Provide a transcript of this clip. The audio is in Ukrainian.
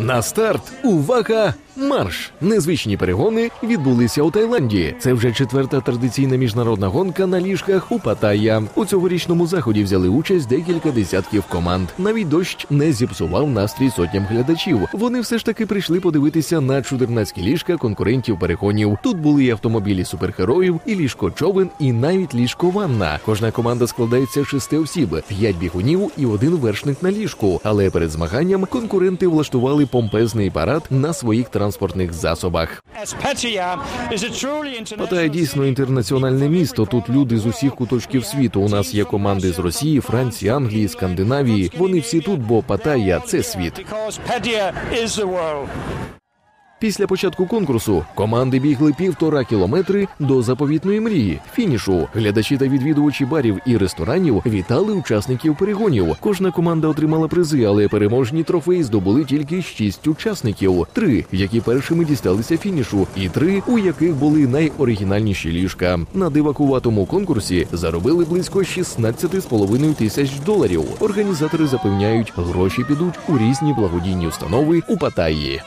На старт, увага! Марш! Незвичні перегони відбулися у Таїланді. Це вже четверта традиційна міжнародна гонка на ліжках у Паттайя. У цьогорічному заході взяли участь декілька десятків команд. Навіть дощ не зіпсував настрій сотням глядачів. Вони все ж таки прийшли подивитися на чудернацькі ліжка конкурентів перегонів. Тут були і автомобілі супергероїв, і ліжко човен, і навіть ліжко ванна. Кожна команда складається з шести осіб, п'ять бігунів і один вершник на ліжку. Але перед змаганням конкуренти влаштували помпезний парад на своїх транспортних засобах. Паттайя дійсно інтернаціональне місто. Тут люди з усіх куточків світу. У нас є команди з Росії, Франції, Англії, Скандинавії. Вони всі тут, бо Паттайя – це світ. Після початку конкурсу команди бігли півтора кілометри до заповітної мрії фінішу. Глядачі та відвідувачі барів і ресторанів вітали учасників перегонів. Кожна команда отримала призи, але переможні трофеї здобули тільки шість учасників: три, які першими дісталися фінішу, і три, у яких були найоригінальніші ліжка. На дивакуватому конкурсі заробили близько 16,5 тисяч доларів. Організатори запевняють, гроші підуть у різні благодійні установи у Паттайї.